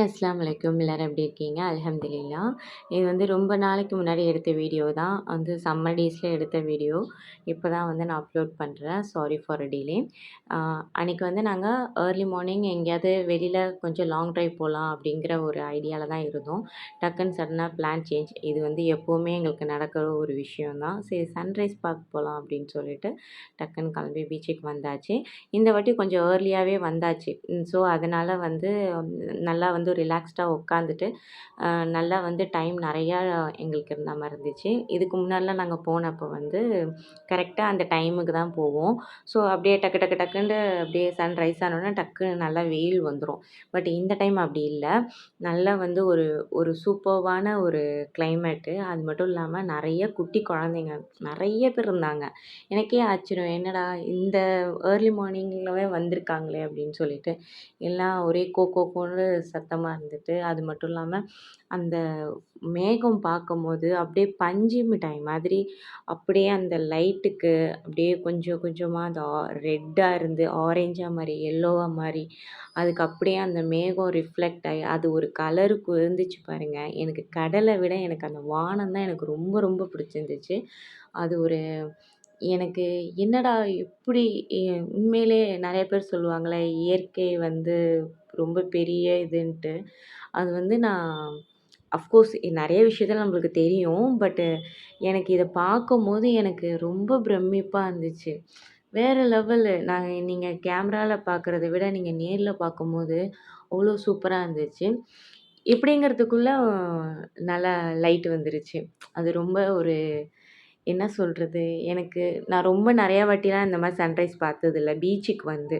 Hi அஸ்ஸலாமு அலைக்கும். எப்படி இருக்கீங்க? அலமதுல்லா இது வந்து ரொம்ப நாளைக்கு முன்னாடி எடுத்த வீடியோ தான். வந்து சம்மர் டேஸில் எடுத்த வீடியோ. இப்போ தான் வந்து நான் அப்லோட் பண்ணுறேன் சாரி ஃபார் டிலே அன்றைக்கி வந்து நாங்கள் ஏர்லி மார்னிங் எங்கேயாவது வெளியில் கொஞ்சம் லாங் ட்ரைவ் போகலாம் அப்படிங்கிற ஒரு ஐடியாவில் தான் இருந்தோம். டக்குன்னு சடனாக பிளான் சேஞ்ச் இது வந்து எப்போவுமே எங்களுக்கு நடக்கிற ஒரு விஷயம் தான். சரி சன்ரைஸ் பார்க்க போகலாம் அப்படின்னு சொல்லிட்டு டக்குன்னு கிளம்பி பீச்சுக்கு வந்தாச்சு. இந்த வாட்டி கொஞ்சம் ஏர்லியாகவே வந்தாச்சு. ஸோ அதனால் வந்து நல்லா வந்து ரிலாக்ஸ்டாக உட்காந்துட்டு நல்லா வந்து டைம் நிறையா எங்களுக்கு இருந்த மாதிரி இருந்துச்சு. இதுக்கு முன்னாடிலாம் நாங்கள் போனப்போ வந்து கரெக்டாக அந்த டைமுக்கு தான் போவோம். ஸோ அப்படியே டக்கு டக்கு டக்குன்னு அப்படியே சன்ரைஸ் ஆனோடனே டக்குன்னு நல்லா வெயில் வந்துடும் பட் இந்த டைம் அப்படி இல்லை. நல்லா வந்து ஒரு ஒரு சூப்பர்வான ஒரு கிளைமேட்டு அது மட்டும் இல்லாமல் நிறைய குட்டி குழந்தைங்க நிறைய பேர் இருந்தாங்க. எனக்கே ஆச்சரியம். என்னடா இந்த ஏர்லி மார்னிங்லவே வந்திருக்காங்களே அப்படின்னு சொல்லிட்டு. எல்லாம் ஒரே கோ சத்தம் கோன்னு இருந்துட்டு அது மட்டும் இல்லாமல் அந்த மேகம் பார்க்கும்போது அப்படியே பஞ்சு மிட்டாய் மாதிரி அப்படியே அந்த லைட்டுக்கு அப்படியே கொஞ்சம் கொஞ்சமாக அந்த ரெட்டாக இருந்து ஆரேஞ்சாக மாதிரி எல்லோவாக மாதிரி அதுக்கு அப்படியே அந்த மேகம் ரிஃப்ளெக்ட் ஆகி அது ஒரு கலருக்கு இருந்துச்சு பாருங்கள் எனக்கு கடலை விட எனக்கு அந்த வானம் தான் எனக்கு ரொம்ப ரொம்ப பிடிச்சிருந்துச்சு. அது ஒரு எனக்கு என்னடா இப்படி உண்மையிலே நிறைய பேர் சொல்லுவாங்கள்ல இயற்கை வந்து ரொம்ப பெரிய இதுன்ட்டு. அது வந்து நான் அஃப்கோர்ஸ் நிறைய விஷயத்தில் நம்மளுக்கு தெரியும் பட்டு எனக்கு இதை பார்க்கும்போது எனக்கு ரொம்ப பிரமிப்பாக இருந்துச்சு. வேறு லெவலு நாங்கள் நீங்கள் கேமராவில் பார்க்குறத விட நீங்கள் நேரில் பார்க்கும்போது அவ்வளோ சூப்பராக இருந்துச்சு. இப்படிங்கிறதுக்குள்ளே நல்லா லைட் வந்துருச்சு. அது ரொம்ப ஒரு என்ன சொல்கிறது எனக்கு நான் ரொம்ப நிறையா வாட்டிலாம் இந்த மாதிரி சன்ரைஸ் பார்த்ததில்ல பீச்சுக்கு வந்து.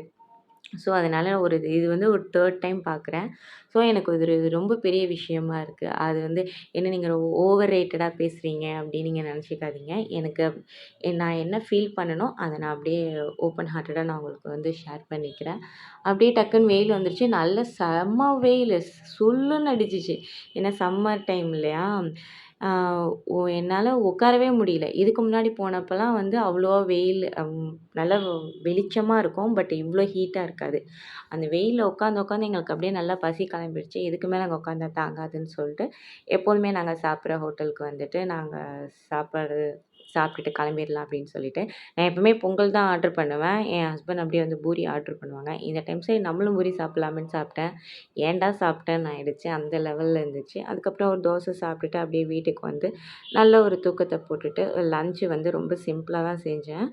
ஸோ அதனால் ஒரு இது வந்து ஒரு தேர்ட் டைம் பார்க்குறேன். ஸோ எனக்கு இது இது ரொம்ப பெரிய விஷயமா இருக்குது அது வந்து என்ன நீங்கள் ஓவர் ரேட்டடாக பேசுகிறீங்க அப்படின்னு நீங்கள் நினச்சிக்காதீங்க. எனக்கு நான் என்ன ஃபீல் பண்ணனோ அதை நான் அப்படியே ஓப்பன் ஹார்ட்டடாக நான் உங்களுக்கு வந்து ஷேர் பண்ணிக்கிறேன். அப்படியே டக்குன்னு வெயில் வந்துருச்சு. நல்ல செம்ம வெயில். சுல்லுன்னு அடிச்சிச்சு. ஏன்னா சம்மர் டைம் இல்லையா? என்னால் உட்காரவே முடியல. இதுக்கு முன்னாடி போனப்போலாம் வந்து அவ்வளோவா வெயில் நல்லா வெளிச்சமாக இருக்கும். பட் இவ்வளோ ஹீட்டாக இருக்காது. அந்த வெயிலில் உட்காந்து உட்காந்து எங்களுக்கு அப்படியே நல்லா பசி கிளம்பிடுச்சு. இதுக்கு மேலே உட்காந்தா தாங்காதுன்னு சொல்லிட்டு எப்போதுமே நாங்கள் சாப்பிட்ற ஹோட்டலுக்கு வந்துட்டு நாங்கள் சாப்பாடு சாப்பிட்டுட்டு கிளம்பிடலாம் அப்படின்னு சொல்லிட்டு. நான் எப்போவுமே பொங்கல் தான் ஆர்ட்ரு பண்ணுவேன். என் ஹஸ்பண்ட் அப்படியே வந்து பூரி ஆர்டர் பண்ணுவாங்க. இந்த டைம் சரி நம்மளும் பூரி சாப்பிட்லாமேன்னு சாப்பிட்டேன். ஏன்டா சாப்பிட்டேன்னு ஆயிடுச்சு. அந்த லெவலில் இருந்துச்சு. அதுக்கப்புறம் ஒரு தோசை சாப்பிட்டுட்டு அப்படியே வீட்டுக்கு வந்து நல்ல ஒரு தூக்கத்தை போட்டுட்டு லஞ்சு வந்து ரொம்ப சிம்பிளாக தான் செஞ்சேன்.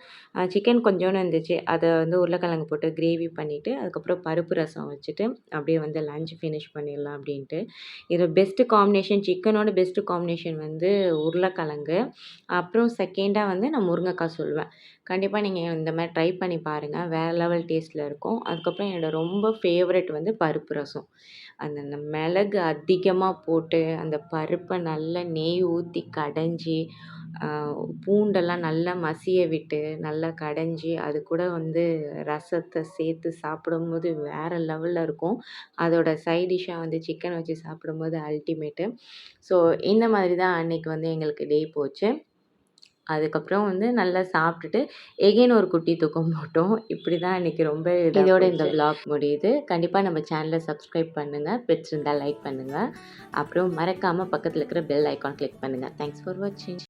சிக்கன் கொஞ்சோன்னு இருந்துச்சு. அதை வந்து உருளைக்கிழங்கு போட்டு கிரேவி பண்ணிவிட்டு அதுக்கப்புறம் பருப்பு ரசம் வச்சுட்டு அப்படியே வந்து லஞ்ச் ஃபினிஷ் பண்ணிடலாம் அப்படின்ட்டு. இது பெஸ்ட்டு காம்பினேஷன் சிக்கனோட பெஸ்ட்டு காம்பினேஷன் வந்து உருளைக்கிழங்கு. அப்புறம் செகண்டாக வந்து நான் முருங்கைக்காய் சொல்லுவேன். கண்டிப்பாக நீங்கள் இந்த மாதிரி ட்ரை பண்ணி பாருங்கள் வேறு லெவல் டேஸ்ட்டில் இருக்கும். அதுக்கப்புறம் என்னோடய ரொம்ப ஃபேவரெட் வந்து பருப்பு ரசம். அந்த அந்த மிளகு அதிகமாக போட்டு அந்த பருப்பை நல்லா நெய் ஊற்றி கடைஞ்சி பூண்டெல்லாம் நல்லா மசிய விட்டு நல்லா கடைஞ்சி அது கூட வந்து ரசத்தை சேர்த்து சாப்பிடும்போது வேறு லெவலில் இருக்கும். அதோட சைட் டிஷ்ஷாக வந்து சிக்கன் வச்சு சாப்பிடும்போது அல்டிமேட்டு ஸோ இந்த மாதிரி தான் அன்றைக்கி வந்து எங்களுக்கு டே போச்சு. அதுக்கப்புறம் வந்து நல்லா சாப்பிட்டுட்டு எகெயின் ஒரு குட்டி தூக்கம் போட்டோம். இப்படி தான் இன்றைக்கி ரொம்ப இதோட இந்த விலாக் முடியுது. கண்டிப்பாக நம்ம சேனலை சப்ஸ்கிரைப் பண்ணுங்கள் பிடிச்சிருந்தால் லைக் பண்ணுங்கள் அப்புறம் மறக்காமல் பக்கத்தில் இருக்கிற பெல் ஐக்கான் கிளிக் பண்ணுங்கள் தேங்க்ஸ் ஃபார் வாட்சிங்